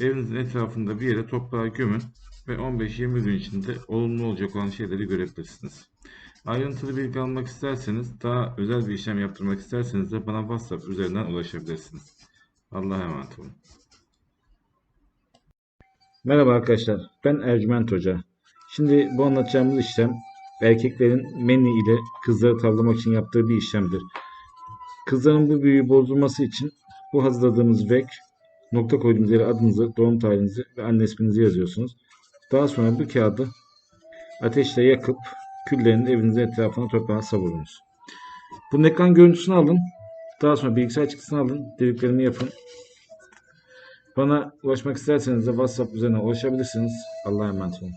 Evinizin etrafında bir yere toprağa gömün ve 15-20 gün içinde olumlu olacak olan şeyleri görebilirsiniz. Ayrıntılı bilgi almak isterseniz, daha özel bir işlem yaptırmak isterseniz de bana WhatsApp üzerinden ulaşabilirsiniz. Allah'a emanet olun. Merhaba arkadaşlar, ben Ercüment Hoca. Şimdi bu anlatacağımız işlem erkeklerin menni ile kızları tavlamak için yaptığı bir işlemdir. Kızların bu büyüyü bozdurması için bu hazırladığımız vek, nokta koyduğumuz yere adınızı, doğum tarihinizi ve anne isminizi yazıyorsunuz. Daha sonra bu kağıdı ateşle yakıp küllerini evinizin etrafına toprağa savurunuz. Bunun ekran görüntüsünü alın. Daha sonra bilgisayar çıktısını alın. Dediklerimi yapın. Bana ulaşmak isterseniz de WhatsApp üzerinden ulaşabilirsiniz. Allah'a emanet olun.